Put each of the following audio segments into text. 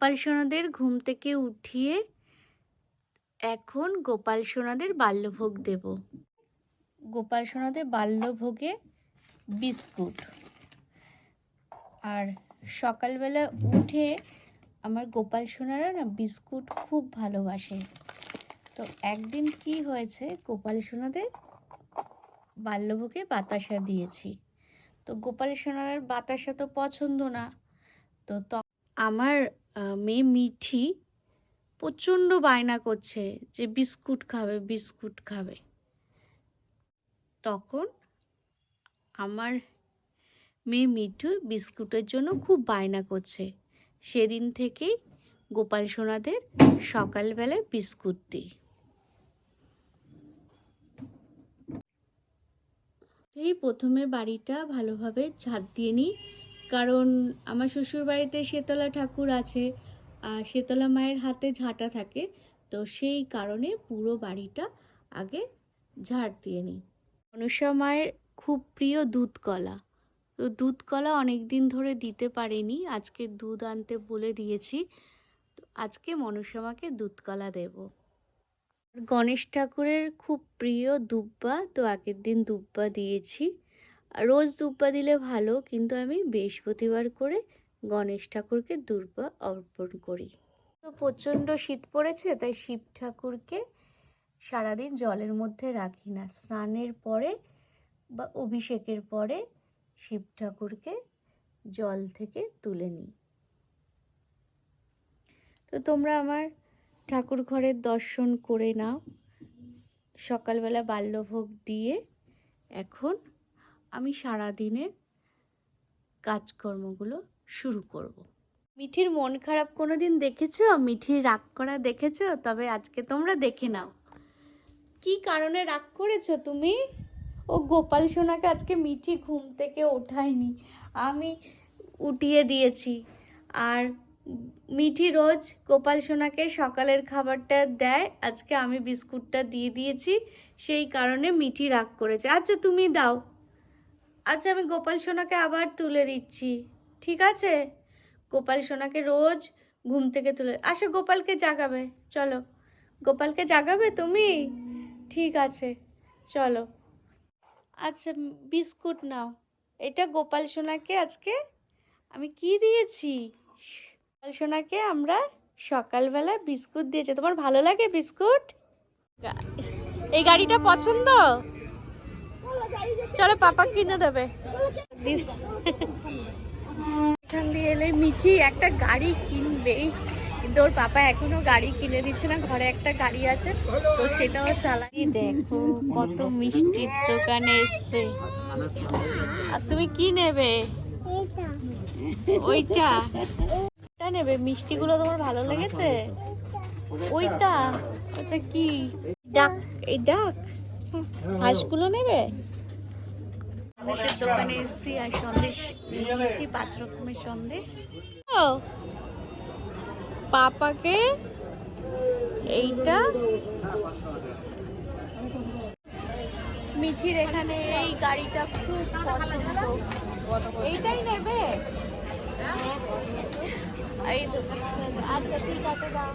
গোপাল সোনাদের ঘুম থেকে উঠিয়ে এখন গোপাল সোনাদের বাল্যভোগ দেব। গোপাল সোনাদের বাল্যভোগে বিস্কুট। আর সকালবেলা উঠে আমার গোপাল সোনারা না বিস্কুট খুব ভালোবাসে। তো একদিন কি হয়েছে গোপাল সোনাদের বাল্যভোগে বাতাসা দিয়েছি। তো গোপাল সোনার বাতাসা তো পছন্দ না। তো আমার মেয়ে মিঠি প্রচণ্ড বায়না করছে যে বিস্কুট খাবে বিস্কুট খাবে। তখন আমার মেয়ে মিঠু বিস্কুটের জন্য খুব বায়না করছে। সেদিন থেকেই গোপাল সোনাদের সকালবেলায় বিস্কুট দিই। এই প্রথমে বাড়িটা ভালোভাবে ঝাঁট দিয়ে নিই। কারণ আমার শ্বশুর বাড়িতে শীতলা ঠাকুর আছে, আর শীতলা মায়ের হাতে ঝাঁটা থাকে, তো সেই কারণে পুরো বাড়িটা আগে ঝাড় দিয়ে নিই। মনসা মায়ের খুব প্রিয় দুধ কলা তো দুধ কলা অনেক দিন ধরে দিতে পারিনি, আজকে দুধ আনতে বলে দিয়েছি, তো আজকে মনসা মাকে দুধ কলা দেবো। গণেশ ঠাকুরের খুব প্রিয় দুব্বা, তো আগের দিন দুব্বা দিয়েছি। রোজ দুব্বা দিলে ভালো, কিন্তু আমি বৃহস্পতিবার করে গণেশ ঠাকুরকে দুর্বা অর্পণ করি। তো প্রচণ্ড শীত পড়েছে, তাই শিব ঠাকুরকে সারাদিন জলের মধ্যে রাখি না। স্নানের পরে বা অভিষেকের পরে শিব ঠাকুরকে জল থেকে তুলে নিই। তো তোমরা আমার ঠাকুর ঘরের দর্শন করে নাও। সকালবেলা বাল্যভোগ দিয়ে এখন আমি সারা দিনের কাজকর্মগুলো শুরু করব। মিঠির মন খারাপ কোনো দিন দেখেছ? মিঠির রাগ করা দেখেছ? তবে আজকে তোমরা দেখে নাও। কি কারণে রাগ করেছ তুমি? ও গোপাল সোনাকে আজকে মিঠি ঘুম থেকে ওঠায়নি। আমি উঠিয়ে দিয়েছি। আর মিঠি রোজ গোপাল সোনাকে সকালের খাবারটা দেয়। আজকে আমি বিস্কুটটা দিয়ে দিয়েছি। সেই কারণে মিঠি রাগ করেছে। আচ্ছা তুমি দাও। আচ্ছা আমি গোপাল সোনাকে আবার তুলে দিচ্ছি। ঠিক আছে? গোপাল সোনাকে রোজ ঘুম থেকে তুলে আচ্ছা গোপালকে জাগাবে। চলো। গোপালকে জাগাবে তুমি? ঠিক আছে। চলো। আচ্ছা বিস্কুট নাও। এটা গোপাল সোনাকে আজকে আমি কি দিয়েছি? গোপাল সোনাকে আমরা সকালবেলা বিস্কুট দিয়েছি। তোমার ভালো লাগে বিস্কুট? এই গাড়িটা পছন্দ? চলো পাপা কিনে দেবে। এখান দিয়ে এলে মিঠি একটা গাড়ি কিনবেই কিন্তু ওর পাপা এখনও গাড়ি কিনে দিচ্ছে না ঘরে একটা গাড়ি আছে তো সেটাও চালাই দেখো কত মিষ্টির দোকানে এসছে। আর তুমি কি নেবে? ওইটা। ওইটা নেবে। মিষ্টিগুলো তোমার ভালো লেগেছে? ওইটা? ওটা কি? ডাক এই ডাক। হাঁসগুলো নেবে? সন্দেশের দোকানে এসেছি আর সন্দেশ নিয়েছি পাঁচ রকমের সন্দেশ। ও পাপাকে এইটা? মিঠির এখানে এই গাড়িটা খুব পছন্দ। এইটাই নেবে? এই আচ্ছা ঠিক আছে দাও।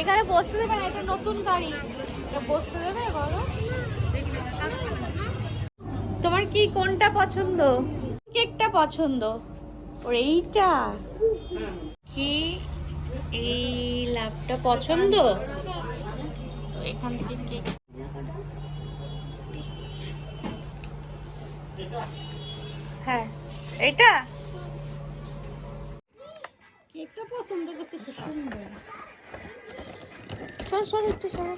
এখানে বসতে দেবে না এটা নতুন গাড়ি। এটা তোমার কি কোনটা পছন্দ? কেকটা পছন্দ। ওর এইটা। কি? এই লাভটা পছন্দ? তো এখান থেকে কেক হ্যাঁ এইটা? কেকটা পছন্দ করছে খুব সুন্দর। সর সর একটু সর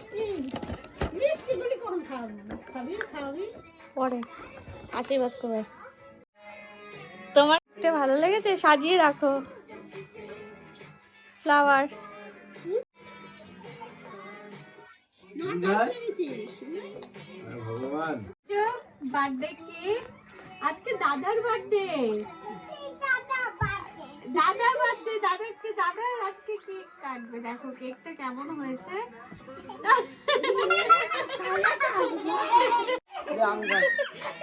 মিষ্টিগুলি কখন খাওয়াবি খাবি খাওয়াবি পরে। আশীর্বাদ করবে তোমার এটা ভালো লেগেছে? সাজিয়ে রাখো। ফ্লাওয়ার ভগবান। বার্থডে কেক আজকে দাদার বার্থডে দাদা বার্থডে দাদাকে দাদা আজকে কেক কাটবে। দেখো কেকটা কেমন হয়েছে?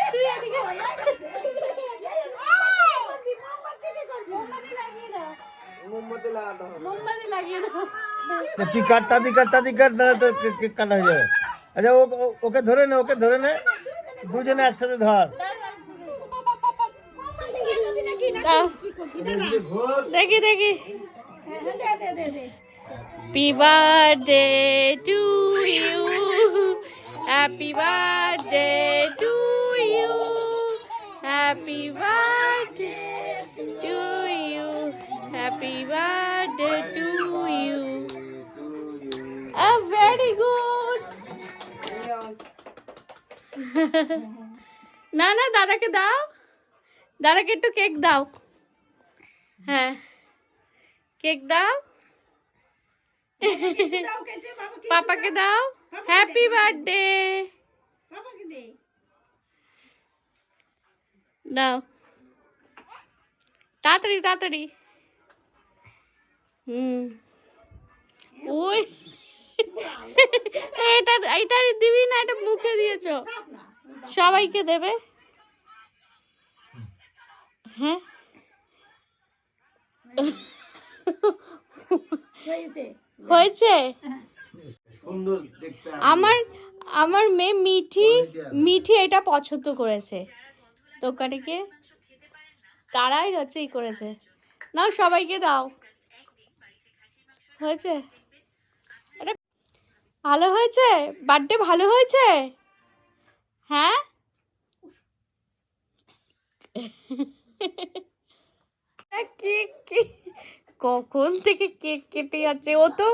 তুই এদিকে মোমবাতি লাগিয়ে দাও। মোমবাতি লাগাতে হবে। মোমবাতি লাগিয়ে দাও। তো তুই কাট তাড়াতাড়ি কাট তাড়াতাড়ি কাট না তো কেক কেক কাটা হয়ে যাবে। আচ্ছা ও ও- ওকে ধরে নে ওকে ধরে নে। দুজনে একসাথে ধর। দাও। এদিকে ঘোর দেখি দেখি। দে দে দে দে Happy birthday to you. Happy birthday to you. Happy birthday to you. Happy birthday to you. Ah, very good. না না দাদাকে দাও দাদাকে একটু কেক দাও হ্যাঁ Cake দাও দাও কেটে বাবা কে পাপাকে দাও হ্যাপি বার্থডে বাবাকে দে দাও তাড়াতাড়ি তাড়াতাড়ি হুম ওই এটা এটা দিবি না এটা মুখে দিয়েছ দাও না সবাইকে দেবে হ্যাঁ হয়েছে হয়েছে? আমার আমার মেয়ে মিঠি মিঠি এটা পছন্দ করেছে। দোকানিকে। তারাই হচ্ছে ই করেছে। নাও সবাইকে দাও। হয়েছে? ভালো হয়েছে? বার্থডে ভালো হয়েছে? হ্যাঁ? কি কে- কখন থেকে কেক কেটে যাচ্ছে ও তো?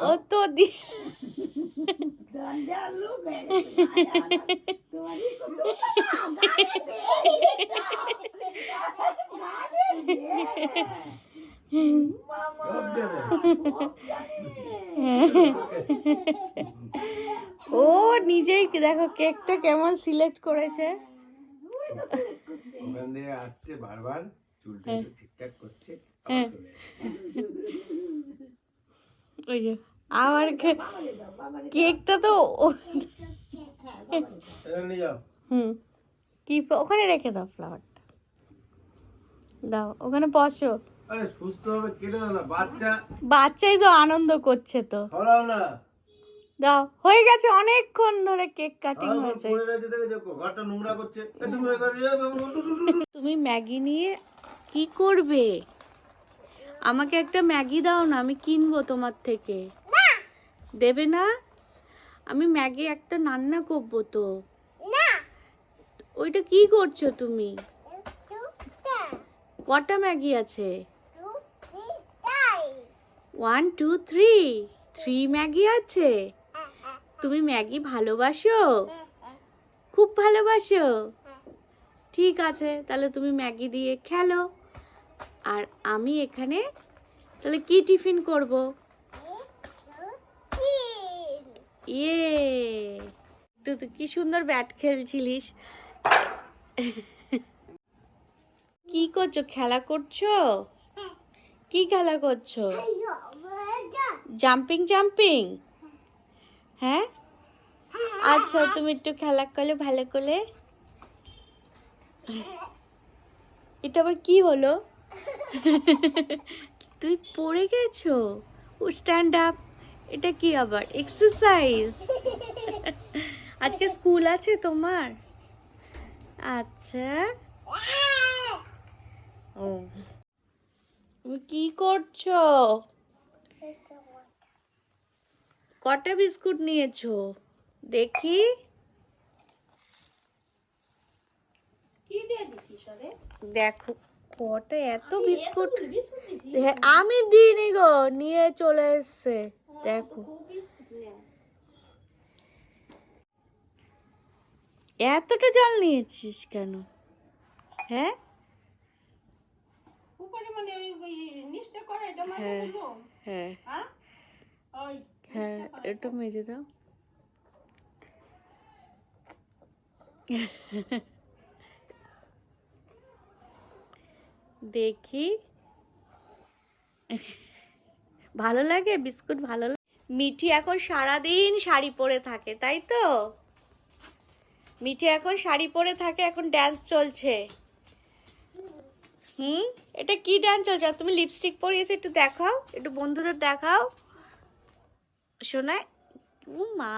ও দি মামা ও নিজেই দেখো কেকটা কেমন সিলেক্ট করেছে? ওখান দিয়ে আসছে বারবার চুলটা ঠিকঠাক করছে হ্যাঁ। যাচ্ছে। ওই যে আমার কেকটা তো হুম। কি ওখানে রেখে দাও ফ্লাওয়ারটা দাও ওখানে বসো। আরে সুস্থ হবে কেটে দাও না বাচ্চা। বাচ্চাই তো আনন্দ করছে তো। সরাও না। দাও হয়ে গেছে অনেকক্ষণ ধরে কেক কাটিং হয়েছে। ঘরটা নোংরা করছে। তুমি ম্যাগি নিয়ে কি করবে? আমাকে একটা ম্যাগি দাও না আমি কিনবো তোমার থেকে। দেবে না? আমি ম্যাগি একটা রান্না করব তো। ওইটা কি করছ তুমি? কটা ম্যাগি আছে? One two three three Maggi আছে। তুমি ম্যাগি ভালোবাসো? খুব ভালোবাসো? ঠিক আছে, তাহলে তুমি ম্যাগি দিয়ে খেলো। আর আমি এখানে তাহলে কি টিফিন করব? ইয়ে। তুই তো কি সুন্দর ব্যাট খেলছিলিস। কি করছ? খেলা করছ? কি খেলা করছ? জাম্পিং জাম্পিং হ্যাঁ? আচ্ছা তুমি একটু খেলা করলে ভালো করে এটা আবার কি হলো? তুই পড়ে গেছো? ও স্ট্যান্ড আপ এটা কি আবার? এক্সারসাইজ আজকে স্কুল আছে তোমার? আচ্ছা। ও। তুমি কি করছ? কটা বিস্কুট নিয়েছো? দেখি। দেখো কটা এত বিস্কুট হ্যাঁ, আমি দিইনি গো নিয়ে চলে এসছে। দেখো। বিস্কুট নে এতটা জল নিয়েছিস কেন? হ্যাঁ? মানে ওই নিচটা করে এটা হ্যাঁ। দিব হ্যাঁ। হ্যাঁ? ওই হ্যাঁ একটু মেজে দাও। দেখি। ভালো লাগে? বিস্কুট ভালো লাগে? মিঠি এখন সারাদিন শাড়ি পরে থাকে তাই তো? মিঠি এখন শাড়ি পরে থাকে এখন ড্যান্স চলছে। হুম? এটা কি ডান চলছে তুমি লিপস্টিক পরিয়েছো একটু দেখাও, একটু বন্ধুদের দেখাও। শোনায় মা,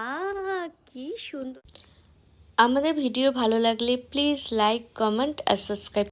কি সুন্দর। আমাদের ভিডিও ভালো লাগলে প্লিজ লাইক কমেন্ট আর সাবস্ক্রাইব